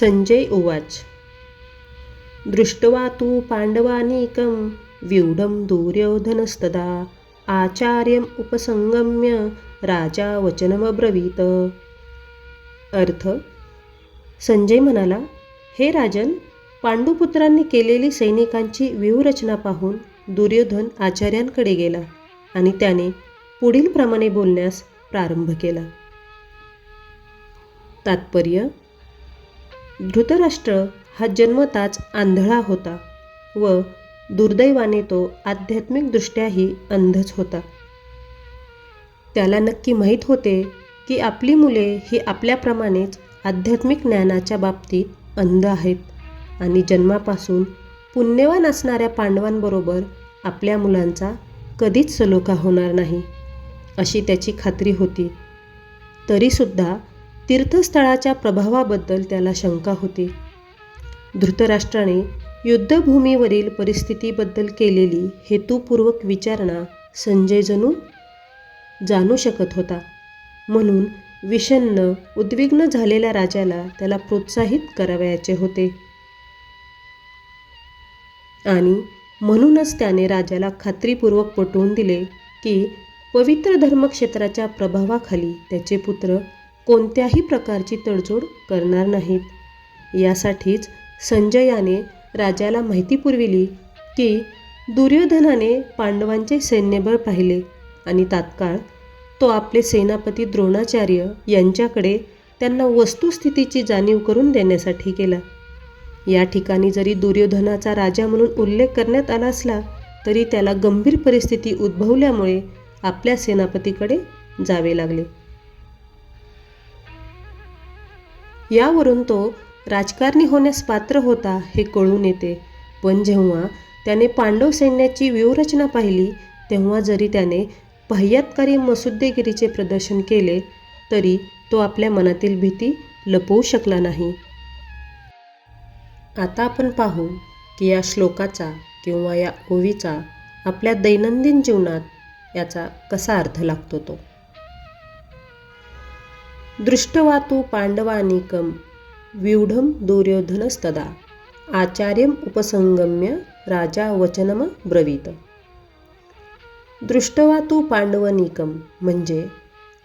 संजय उवाच. दृष्ट्वा तु पाण्डवानीकं व्यूढं दुर्योधनस्तदा आचार्यम् उपसंगम्य राजा वचनमब्रवीत. अर्थ संजय म्हणाला हे राजन पांडुपुत्रांनी केलेली सैनिकांची व्यूहरचना पाहून दुर्योधन आचार्यांकडे गेला आणि त्याने पुढीलप्रमाणे बोलण्यास प्रारंभ केला. तात्पर्य धृतराष्ट्र हा जन्मताच आंधळा होता व दुर्दैवाने तो आध्यात्मिकदृष्ट्याही अंधच होता. त्याला नक्की माहीत होते की आपली मुले ही आपल्याप्रमाणेच आध्यात्मिक ज्ञानाच्या बाबतीत अंध आहेत आणि जन्मापासून पुण्यवान असणाऱ्या पांडवांबरोबर आपल्या मुलांचा कधीच सलोखा होणार नाही अशी त्याची खात्री होती. तरीसुद्धा तीर्थस्थळाच्या प्रभावाबद्दल त्याला शंका होती. धृतराष्ट्राने युद्धभूमीवरील परिस्थितीबद्दल केलेली हेतुपूर्वक विचारणा संजय जणू जाणू शकत होता. म्हणून विषन्न उद्विग्न झालेल्या राजाला त्याला प्रोत्साहित करावयाचे होते. आणि म्हणूनच त्याने राजाला खात्रीपूर्वक पटवून दिले की पवित्र धर्मक्षेत्राच्या प्रभावाखाली त्याचे पुत्र कोणत्याही प्रकारची तडजोड करणार नाहीत. यासाठीच संजयाने राजाला माहिती पुरविली की दुर्योधनाने पांडवांचे सैन्यबळ पाहिले आणि तात्काळ तो आपले सेनापती द्रोणाचार्य यांच्याकडे त्यांना वस्तुस्थितीची जाणीव करून देण्यासाठी केला या ठिकाणी जरी दुर्योधनाचा राजा म्हणून उल्लेख करण्यात आला असला तरी त्याला गंभीर परिस्थिती उद्भवल्यामुळे आपल्या सेनापतीकडे जावे लागले. यावरून तो राजकारणी होण्यास पात्र होता हे कळून येते. पण जेव्हा त्याने पांडव सैन्याची व्यूहरचना पाहिली तेव्हा जरी त्याने बाह्यात्कारी मसुद्देगिरीचे प्रदर्शन केले तरी तो आपल्या मनातील भीती लपवू शकला नाही. आता आपण पाहू की या श्लोकाचा किंवा या ओवीचा आपल्या दैनंदिन जीवनात याचा कसा अर्थ लागतो तो. दृष्टवा तू पांडवानीकम व्यूढम दुर्योधनस्तदा। आचार्यम उपसंगम्य राजा वचनम ब्रवीत। दृष्टवा तू पांडवनिकम म्हणजे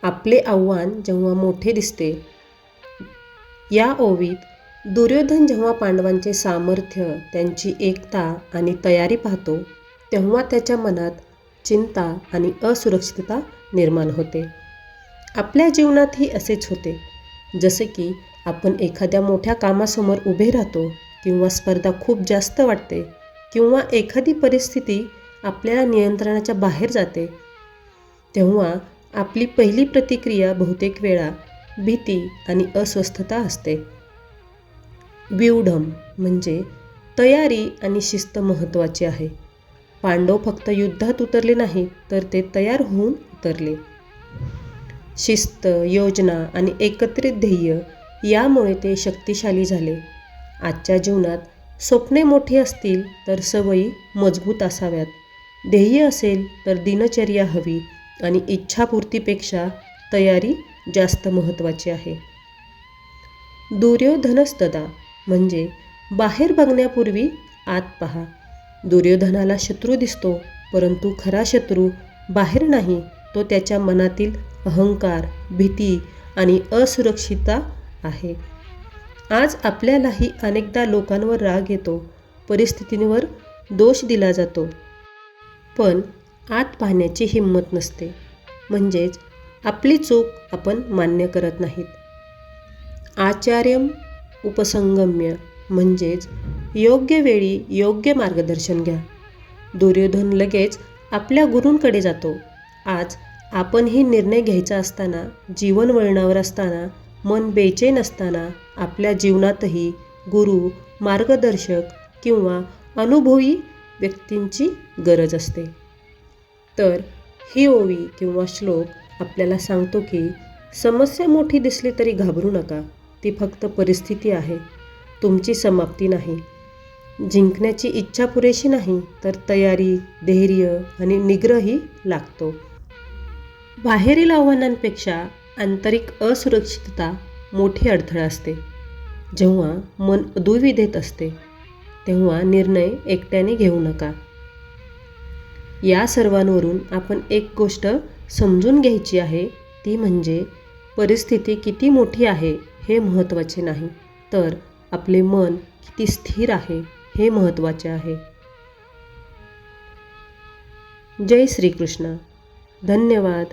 आपले आव्हान जेव्हा मोठे दिसते या ओवीत दुर्योधन जेव्हा पांडवांचे सामर्थ्य त्यांची एकता आणि तयारी पाहतो तेव्हा त्याच्या मनात चिंता आणि असुरक्षितता निर्माण होते। आपल्या जीवनातही असेच होते. जसे की आपण एखाद्या मोठ्या कामासमोर उभे राहतो किंवा स्पर्धा खूप जास्त वाटते किंवा एखादी परिस्थिती आपल्या नियंत्रणाच्या बाहेर जाते. तेव्हा आपली पहिली प्रतिक्रिया बहुतेक वेळा भीती आणि अस्वस्थता असते. व्यूढम म्हणजे तयारी आणि शिस्त महत्त्वाची आहे. पांडव फक्त युद्धात उतरले नाही तर ते तयार होऊन उतरले. शिस्त योजना आणि एकत्रित ध्येय यामुळे ते शक्तिशाली झाले. आजच्या जीवनात स्वप्ने मोठी असतील तर सवयी मजबूत असाव्यात. ध्येय असेल तर दिनचर्या हवी आणि इच्छापूर्तीपेक्षा तयारी जास्त महत्त्वाची आहे. दुर्योधनस्तदा म्हणजे बाहेर बघण्यापूर्वी आत पहा. दुर्योधनाला शत्रू दिसतो परंतु खरा शत्रू बाहेर नाही. तो त्याच्या मनातील अहंकार भीती आणि असुरक्षितता आहे. आज आपल्यालाही अनेकदा लोकांवर राग येतो परिस्थितींवर दोष दिला जातो. पण आत पाहण्याची हिंमत नसते. म्हणजेच आपली चूक आपण मान्य करत नाहीत. आचार्यम उपसंगम्य म्हणजेच योग्य वेळी योग्य मार्गदर्शन घ्या. दुर्योधन लगेच आपल्या गुरूंकडे जातो. आज आपणही निर्णय घ्यायचा असताना जीवन वळणावर असताना मन बेचैन असताना आपल्या जीवनातही गुरु मार्गदर्शक किंवा अनुभवी व्यक्तींची गरज असते. तर ही ओवी किंवा श्लोक आपल्याला सांगतो की समस्या मोठी दिसली तरी घाबरू नका ती फक्त परिस्थिती आहे तुमची समाप्ती नाही. जिंकण्याची इच्छा पुरेशी नाही तर तयारी धैर्य आणि निग्रहही लागतो. बाहेरील आव्हानांपेक्षा आंतरिक असुरक्षितता मोठी अडथळा असते. जेव्हा मन दुविधेत असते तेव्हा निर्णय एकट्याने घेऊ नका. या सर्वांवरून आपण एक गोष्ट समजून घ्यायची आहे ती म्हणजे परिस्थिती किती मोठी आहे हे महत्त्वाचे नाही तर आपले मन किती स्थिर आहे हे महत्त्वाचे आहे. जय श्रीकृष्ण. धन्यवाद.